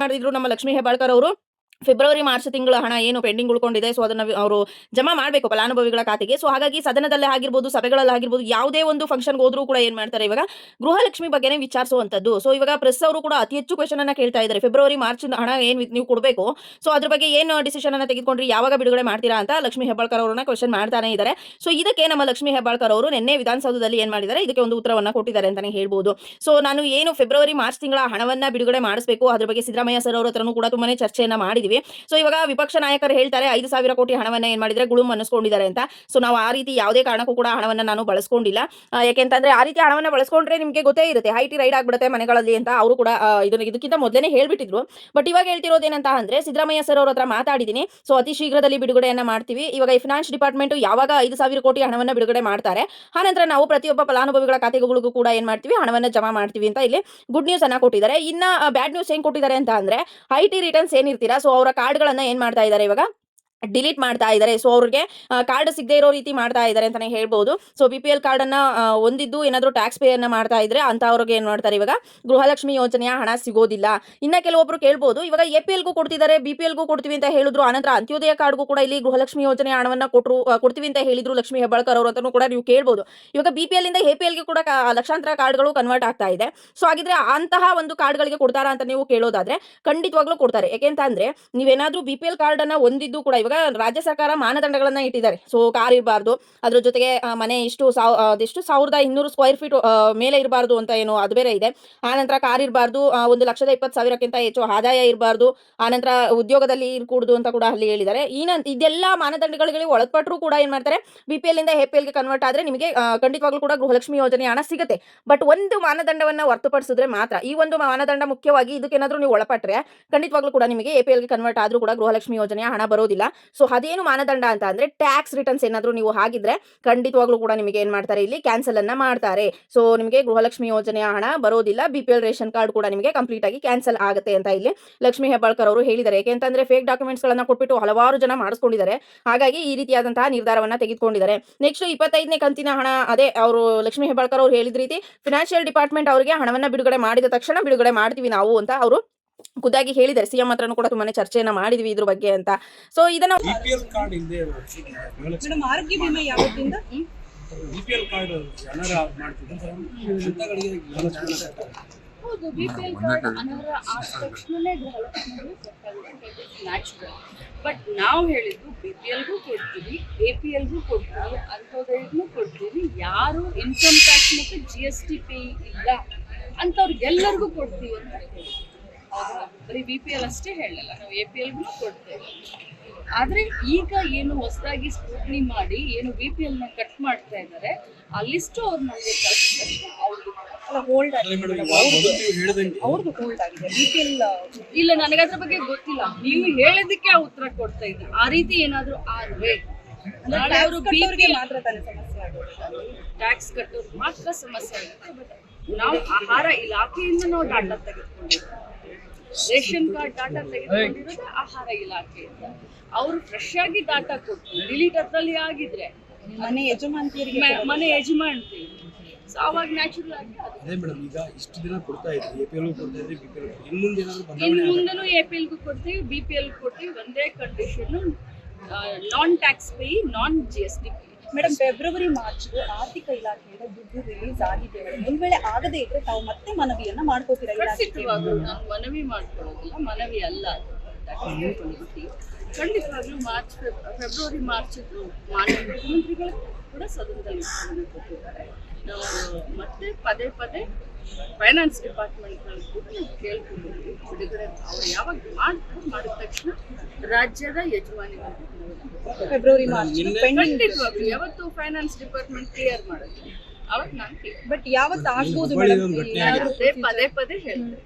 ಮಾಡಿದ್ರು ನಮ್ಮ ಲಕ್ಷ್ಮೀ ಹೆಬ್ಬಾಳ್ಕರ್ ಅವರು. ಫೆಬ್ರವರಿ, ಮಾರ್ಚ್ ತಿಂಗಳ ಹಣ ಏನು ಪೆಂಡಿಂಗ್ ಉಳ್ಕೊಂಡಿದೆ. ಸೊ ಅದನ್ನ ಅವರು ಜಮಾ ಮಾಡಬೇಕು ಫಲಾನುಭವಿಗಳ ಖಾತೆಗೆ. ಸೊ ಹಾಗಾಗಿ ಸದನದಲ್ಲೇ ಆಗಿರ್ಬೋದು, ಸಭೆಗಳಲ್ಲಿ ಆಗಿರ್ಬೋದು, ಯಾವುದೇ ಒಂದು ಫಂಕ್ಷನ್ಗೆ ಹೋದ್ರೂ ಕೂಡ ಏನ್ ಮಾಡ್ತಾರೆ ಇವಾಗ ಗೃಹಲಕ್ಷ್ಮಿ ಬಗ್ಗೆನೇ ವಿಚಾರಿಸುವಂತದ್ದು ಸೊ ಇವಾಗ ಪ್ರೆಸ್ ಅವರು ಕೂಡ ಅತಿ ಹೆಚ್ಚು ಕ್ವೆಶನ್ ಅನ್ನ ಕೇಳ್ತಾ ಇದ್ದಾರೆ. ಫೆಬ್ರವರಿ, ಮಾರ್ಚ್ ಹಣ ಏನು ನೀವು ಕೊಡಬೇಕು? ಸೊ ಅದ್ರ ಬಗ್ಗೆ ಏನು ಡಿಸಿಷನ್ ಅನ್ನ ತೆಗೆದುಕೊಂಡ್ರಿ? ಯಾವಾಗ ಬಿಡುಗಡೆ ಮಾಡ್ತೀರಾ ಅಂತ ಲಕ್ಷ್ಮಿ ಹೆಬ್ಬಾಳ್ಕರ್ ಅವರನ್ನ ಕ್ವೆಶನ್ ಮಾಡ್ತಾನೆ ಇದ್ದಾರೆ ಸೊ ಇದಕ್ಕೆ ನಮ್ಮ ಲಕ್ಷ್ಮಿ ಹೆಬ್ಬಾಳ್ಕರ್ ಅವರು ನಿನ್ನೆ ವಿಧಾನಸೌಧದಲ್ಲಿ ಏನ್ ಮಾಡಿದ್ದಾರೆ? ಇದಕ್ಕೆ ಒಂದು ಉತ್ತರವನ್ನ ಕೊಟ್ಟಿದ್ದಾರೆ ಅಂತಾನೆ ಹೇಳ್ಬೋದು. ಸೊ ನಾನು ಏನು ಫೆಬ್ರವರಿ, ಮಾರ್ಚ್ ತಿಂಗಳ ಹಣವನ್ನ ಬಿಡುಗಡೆ ಮಾಡಿಸಬೇಕು? ಅದ್ರ ಬಗ್ಗೆ ಸಿದ್ದರಾಮಯ್ಯ ಸರ್ ಅವರ ಹತ್ರನೂ ಕೂಡ ತುಂಬಾನೇ ಚರ್ಚೆಯನ್ನ ಮಾಡಿದ್ವಿ. ಸೊ ಇವಾಗ ವಿಪಕ್ಷ ನಾಯಕರು ಹೇಳ್ತಾರೆ, ಐದು ಸಾವಿರ ಕೋಟಿ ಹಣವನ್ನ ಏನ್ ಮಾಡಿದ್ರೆ ಗುಳುಮ್ ಅನ್ನಿಸ್ಕೊಂಡಿದ್ದಾರೆ ಅಂತ. ಸೊ ನಾವು ಆ ರೀತಿ ಯಾವುದೇ ಕಾರಣಕ್ಕೂ ಕೂಡ ಹಣವನ್ನ ನಾನು ಬಳಸ್ಕೊಂಡಿಲ್ಲ. ಯಾಕೆಂತಂದ್ರೆ ಆ ರೀತಿ ಹಣವನ್ನ ಬಳಸ್ಕೊಂಡ್ರೆ ನಿಮಗೆ ಗೊತ್ತೇ ಇರುತ್ತೆ. ಹೈಟಿ ರೈಡ್ ಆಗ್ಬಿಡುತ್ತೆ ಮನೆಗಳಲ್ಲಿ ಅಂತ ಅವರು ಕೂಡ ಇದನ್ನ, ಇದಕ್ಕಿಂತ ಮೊದಲೇ ಹೇಳ್ಬಿಟ್ಟಿದ್ರು. ಬಟ್ ಇವಾಗ ಹೇಳ್ತಿರೋದೇನಂತ ಅಂದ್ರೆ ಸಿದ್ದರಾಮಯ್ಯ ಸರ್ ಅವ್ರ ಹತ್ರ ಮಾತಾಡಿದ್ದೀನಿ ಸೊ ಅತಿ ಶೀಘ್ರದಲ್ಲಿ ಬಿಡುಗಡೆಯನ್ನ ಮಾಡ್ತೀವಿ. ಇವಾಗ ಈ ಫಿನಾನ್ಸ್ ಡಿಪಾರ್ಟ್ಮೆಂಟ್ ಯಾವಾಗ ಐದು ಸಾವಿರ ಕೋಟಿ ಹಣವನ್ನ ಬಿಡುಗಡೆ ಮಾಡ್ತಾರೆ ಆನಂತರ ನಾವು ಪ್ರತಿಯೊಬ್ಬ ಫಲಾನುಭವಿಗಳ ಖಾತೆಗಳಿಗೂ ಕೂಡ ಏನ್ ಮಾಡ್ತೀವಿ, ಹಣವನ್ನ ಜಮಾ ಮಾಡ್ತೀವಿ ಅಂತ ಇಲ್ಲಿ ಗುಡ್ ನ್ಯೂಸ್ ಅನ್ನ ಕೊಟ್ಟಿದ್ದಾರೆ. ಇನ್ನ ಬ್ಯಾಡ್ ನ್ಯೂಸ್ ಏನ್ ಕೊಟ್ಟಿದ್ದಾರೆ ಅಂತ ಅಂದ್ರೆ ಐ ಟಿ ರಿಟರ್ನ್ಸ್ ಏನಿರ್ತೀರಾ? ಸೊ ಅವರ ಕಾರ್ಡ್ಗಳನ್ನ ಏನ್ ಮಾಡ್ತಾ ಇದ್ದಾರೆ ಇವಾಗ? ಡಿಲೀಟ್ ಮಾಡ್ತಾ ಇದ್ದಾರೆ. ಸೊ ಅವ್ರಿಗೆ ಕಾರ್ಡ್ ಸಿಗದೆ ಇರೋ ರೀತಿ ಮಾಡ್ತಾ ಇದ್ದಾರೆ ಅಂತಾನೆ ಹೇಳ್ಬೋದು. So B P L card ಅನ್ನ ಹೊಂದಿದ್ದು ಏನಾದರೂ ಟ್ಯಾಕ್ಸ್ ಪೇ ಅನ್ನ ಮಾಡ್ತಾ ಇದ್ರೆ ಅಂತವ್ರಿಗೆ ಏನ್ ಮಾಡ್ತಾರೆ ಇವಾಗ? ಗೃಹಲಕ್ಷ್ಮಿ ಯೋಜನೆಯ ಹಣ ಸಿಗೋದಿಲ್ಲ. ಇನ್ನ ಕೆಲವೊಬ್ರು ಕೇಳ್ಬೋದು, ಇವಾಗ ಎ ಪಿ ಎಲ್ಗೂ ಕೊಡ್ತಿದ್ದಾರೆ ಬಿ ಪಿ ಎಲ್ಗೂ ಕೊಡ್ತೀವಿ ಅಂತ ಹೇಳಿದ್ರು, ಆನಂತರ ಅಂತ್ಯೋದಯ ಕಾರ್ಡ್ಗೂ ಕೂಡ ಇಲ್ಲಿ ಗೃಹಲಕ್ಷ್ಮಿ ಯೋಜನೆಯ ಹಣವನ್ನ ಕೊಟ್ಟರು ಕೊಡ್ತೀವಿ ಅಂತ ಹೇಳಿದ್ರು ಲಕ್ಷ್ಮಿ ಹೆಬ್ಬಾಳ್ಕರ್ ಅವರು ಅಂತಾನೂ ಕೂಡ ನೀವು ಕೇಳ್ಬೋದು. ಇವಾಗ ಬಿ ಪಿ ಎಲ್ ಇಂದ ಎ ಪಿ ಎಲ್ಗೆ ಕೂಡ ಲಕ್ಷಾಂತರ ಕಾರ್ಡ್ಗಳು ಕನ್ವರ್ಟ್ ಆಗ್ತಾ ಇದೆ. ಸೊ ಹಾಗಿದ್ರೆ ಅಂತಹ ಒಂದು ಕಾರ್ಡ್ಗಳಿಗೆ ಕೊಡ್ತಾರಾ ಅಂತ ನೀವು ಕೇಳೋದಾದ್ರೆ ಖಂಡಿತವಾಗ್ಲೂ ಕೊಡ್ತಾರೆ. ಯಾಕೆಂತ ಅಂದ್ರೆ, ನೀವೇನಾದ್ರೂ ಬಿ ಪಿ ಎಲ್ ಕಾರ್ಡ್ ಅನ್ನ ಹೊಂದಿದ್ದು ಕೂಡ ಇವಾಗ ರಾಜ್ಯ ಸರ್ಕಾರ ಮಾನದಂಡಗಳನ್ನ ಇಟ್ಟಿದ್ದಾರೆ. ಸೊ ಕಾರ್ ಇರಬಾರ್ದು. ಅದ್ರ ಜೊತೆಗೆ ಮನೆ ಇಷ್ಟು ಸಾವ್ ಅದೆಷ್ಟು? ಸಾವಿರದ ಇನ್ನೂರು ಸ್ಕ್ವೇರ್ ಫೀಟ್ ಮೇಲೆ ಇರಬಾರ್ದು ಅಂತ ಏನು ಅದು ಬೇರೆ ಇದೆ. ಆನಂತರ ಕಾರ್ ಇರಬಾರ್ದು. ಒಂದು ಲಕ್ಷದ ಇಪ್ಪತ್ತು ಸಾವಿರಕ್ಕಿಂತ ಹೆಚ್ಚು ಆದಾಯ ಇರಬಾರ್ದು. ಆನಂತರ ಉದ್ಯೋಗದಲ್ಲಿ ಇರಕೂಡುದು ಅಂತ ಕೂಡ ಅಲ್ಲಿ ಹೇಳಿದ್ದಾರೆ. ಈನ ಇದೆಲ್ಲ ಮಾನದಂಡಗಳಿಗೆ ಒಳಪಟ್ಟರು ಕೂಡ ಏನ್ ಮಾಡ್ತಾರೆ? ಬಿ ಪಿ ಎಲ್ ಇಂದ ಎ ಪಿ ಎಲ್ಗೆ ಕನ್ವರ್ಟ್ ಆದ್ರೆ ನಿಮಗೆ ಖಂಡಿತವಾಗ್ಲೂ ಕೂಡ ಗೃಹಲಕ್ಷ್ಮಿ ಯೋಜನೆ ಹಣ ಸಿಗುತ್ತೆ. ಬಟ್ ಒಂದು ಮಾನದಂಡವನ್ನ ಹೊರತುಪಡಿಸಿದ್ರೆ ಮಾತ್ರ, ಈ ಒಂದು ಮಾನದಂಡ ಮುಖ್ಯವಾಗಿ ಇದಕ್ಕೇನಾದ್ರೂ ನೀವು ಒಳಪಟ್ಟರೆ ಖಂಡಿತವಾಗ್ಲೂ ಕೂಡ ನಿಮಗೆ ಎ ಪಿ ಕನ್ವರ್ಟ್ ಆದ್ರೂ ಕೂಡ ಗೃಹಲಕ್ಷ್ಮಿ ಯೋಜನೆಯ ಹಣ ಬರೋದಿಲ್ಲ. ಸೊ ಅದೇನು ಮಾನದಂಡ ಅಂತ ಅಂದ್ರೆ ಟ್ಯಾಕ್ಸ್ ರಿಟರ್ನ್ಸ್ ಏನಾದರೂ ನೀವು ಹಾಗಿದ್ರೆ ಖಂಡಿತವಾಗ್ಲೂ ಕೂಡ ನಿಮಗೆ ಏನ್ ಮಾಡ್ತಾರೆ ಇಲ್ಲಿ ಕ್ಯಾನ್ಸಲ್ ಅನ್ನ ಮಾಡ್ತಾರೆ. ಸೊ ನಿಮಗೆ ಗೃಹಲಕ್ಷ್ಮಿ ಯೋಜನೆಯ ಹಣ ಬರೋದಿಲ್ಲ B P L ration card ಕೂಡ ನಿಮಗೆ ಕಂಪ್ಲೀಟ್ ಆಗಿ ಕ್ಯಾನ್ಸಲ್ ಆಗುತ್ತೆ ಅಂತ ಇಲ್ಲಿ ಲಕ್ಷ್ಮಿ ಹೆಬ್ಬಾಳ್ಕರ್ ಅವರು ಹೇಳಿದ್ದಾರೆ. ಯಾಕೆಂತಂದ್ರೆ ಫೇಕ್ ಡಾಕ್ಯುಮೆಂಟ್ಸ್ ಗಳನ್ನ ಕೊಟ್ಬಿಟ್ಟು ಹಲವಾರು ಜನ ಮಾಡಿಸ್ಕೊಂಡಿದ್ದಾರೆ. ಹಾಗಾಗಿ ಈ ರೀತಿಯಾದಂತಹ ನಿರ್ಧಾರವನ್ನ ತೆಗೆದುಕೊಂಡಿದ್ದಾರೆ. ನೆಕ್ಸ್ಟ್ ಇಪ್ಪತ್ತೈದನೇ ಕಂತಿನ ಹಣ, ಅದೇ ಅವರು ಲಕ್ಷ್ಮಿ ಹೆಬ್ಬಾಳ್ಕರ್ ಅವರು ಹೇಳಿದ ರೀತಿ ಫಿನಾನ್ಷಿಯಲ್ ಡಿಪಾರ್ಟ್ಮೆಂಟ್ ಅವರಿಗೆ ಹಣವನ್ನ ಬಿಡುಗಡೆ ಮಾಡಿದ ತಕ್ಷಣ ಬಿಡುಗಡೆ ಮಾಡ್ತೀವಿ ನಾವು ಅಂತ ಅವರು ಖುದ್ದಾಗಿ ಹೇಳಿದ್ದಾರೆ. ಸಿಎಂ ಹತ್ರನೂ ಕೂಡ ತುಂಬಾನೇ ಚರ್ಚೆಯನ್ನ ಮಾಡಿದ್ವಿ ಇದ್ರ ಬಗ್ಗೆ ಅಂತ. ಸೊ ಇದನ್ನ ಬಟ್ ನಾವು ಹೇಳಿದ್ದು ಬಿ ಪಿ ಎಲ್ಗೂ ಕೊಡ್ತೀವಿ ಎ ಪಿ ಎಲ್ಗೂ ಕೊಡ್ತೀವಿ ಅಂಥವ್ರಿಗೂ ಕೊಡ್ತೀವಿ. ಯಾರು ಇನ್ಕಮ್ ಟ್ಯಾಕ್ಸ್ ಮತ್ತು ಜಿ ಎಸ್ ಟಿ ಪೇ ಇಲ್ಲ ಅಂಥವ್ರಿಗೆಲ್ಲರಿಗೂ ಕೊಡ್ತೀವಿ ಅಂತ ಹೇಳಿ ಬರೀ ಬಿ ಪಿ ಎಲ್ ಅಷ್ಟೇ ಹೇಳಲ್ಲ ನಾವು ಎ ಪಿ ಎಲ್ಗೂ ಕೊಡ್ತೇವೆ. ಆದರೆ ಈಗ ಏನು ಹೊಸದಾಗಿ ಸ್ಕ್ರೂಟ್ನಿ ಮಾಡಿ ಏನು ಬಿ ಪಿ ಎಲ್ನ ಕಟ್ ಮಾಡ್ತಾ ಇದ್ದಾರೆ ಅಲ್ಲಿಷ್ಟು ಲಿಸ್ಟು ಅವ್ರು ನಮಗೆ ಹೋಲ್ಡ್ ಅವ್ರದ್ದು ಹೋಲ್ಡ್ ಆಗಿದೆ. ಬಿ ಪಿ ಎಲ್ ಇಲ್ಲ ನನಗೆ ಅದ್ರ ಬಗ್ಗೆ ಗೊತ್ತಿಲ್ಲ. ನೀವು ಹೇಳಿದಕ್ಕೆ ಆ ಉತ್ತರ ಕೊಡ್ತಾ ಇದ್ದೀನಿ ಆ ರೀತಿ ಏನಾದ್ರೂ ಆದ್ರೆ ನಾಳೆ ಅವರು ಬಿ ಮಾತ್ರ ತಾನೇ ಸಮಸ್ಯೆ ಆಗುತ್ತೆ. ಟ್ಯಾಕ್ಸ್ ಕಟ್ಟೋರು ಮಾತ್ರ ಸಮಸ್ಯೆ ಆಗುತ್ತೆ. ಬಟ್ ನಾವು ಆಹಾರ ಇಲಾಖೆಯಿಂದ ನಾವು ಡಾಟಾ ತೆಗೆದುಕೊಂಡಿರೋದು ರೇಷನ್ ಕಾರ್ಡ್ ಡಾಟಾ ತೆಗೆದುಕೊಂಡಿರೋದು ಆಹಾರ ಇಲಾಖೆಯಿಂದ. ಅವರು ಫ್ರೆಶ್ ಆಗಿ ಡಾಟಾ ಕೊಟ್ಟು ಡಿಲೀಟ್ ಅದ್ರಲ್ಲಿ ಆಗಿದ್ರೆ ಮನೆ ಯಜಮಾನ್ ಮನೆ ಯಜಮಾನ್ತಿ ಸೊ ಅವಾಗ ನ್ಯಾಚುರಲ್ ಆಗಿ ಅದು ಮೇಡಮ್ ಈಗ ಇಷ್ಟು ದಿನ ಕೊಡ್ತಾ ಇದ್ರಿ ಎ ಪಿ ಎಲ್ ಕೊಡ್ತಾ ಇದ್ರಿ ಬಿ ಪಿ ಎಲ್ ಇನ್ನು ಮುಂದೆ ಏನಾದ್ರು ಬದಲಾವಣೆ ಆಗುತ್ತೆ? ಮುಂದೆನೂ ಎ ಪಿ ಎಲ್ಗೂ ಕೊಡ್ತೀವಿ ಬಿ ಪಿ ಎಲ್ ಕೊಡ್ತೀವಿ ಒಂದೇ condition non tax pay non G S T pay madam February March ಆರ್ಥಿಕ ಇಲಾಖೆಯಿಂದ ದುಡ್ಡು ರಿಲೀಸ್ ಆಗಿದೆ ಒಂದ್ ವೇಳೆ ಆಗದೇ ಇದ್ರೆ ತಾವು ಮತ್ತೆ ಮನವಿಯನ್ನ ಮಾಡ್ಕೋತೀರಾ ನಾನು ಮನವಿ ಮಾಡ್ಕೊಳ್ಳೋದಿಲ್ಲ, ಮನವಿ ಅಲ್ಲ. ಖಂಡಿತವಾಗ್ಲೂ ಮಾರ್ಚ್, ಫೆಬ್ರವರಿ ಮಾರ್ಚ್ ಮಾನ್ಯ ಮುಖ್ಯಮಂತ್ರಿಗಳು ಕೂಡ ಸದನದಲ್ಲಿ ಕೊಟ್ಟಿದ್ದಾರೆ. ಮತ್ತೆ ಪದೇ ಪದೇ ಫೈನಾನ್ಸ್ ಡಿಪಾರ್ಟ್ಮೆಂಟ್ ಕೂಡ ನಾವು ಕೇಳ್ಕೊಂಡಿದ್ವಿ ಬಿಡುಗಡೆ ಅವ್ರು ಯಾವಾಗ ಮಾಡ್ತಾರೆ ಮಾಡಿದ ತಕ್ಷಣ ರಾಜ್ಯದ ಯಜಮಾನಿಗಳು ಫೆಬ್ರವರಿ ಮಾರ್ಚ್ ಪೆಂಡಿಂಗ್ ಖಂಡಿತವಾಗ್ಲೂ ಯಾವತ್ತು ಫೈನಾನ್ಸ್ ಡಿಪಾರ್ಟ್ಮೆಂಟ್ ಕ್ಲಿಯರ್ ಮಾಡುತ್ತೆ ಅವತ್ತು ನಾನು ಬಟ್ ಯಾವತ್ತು ಆಗ್ಬೋದು ಪದೇ ಪದೇ ಹೇಳ್ತೇನೆ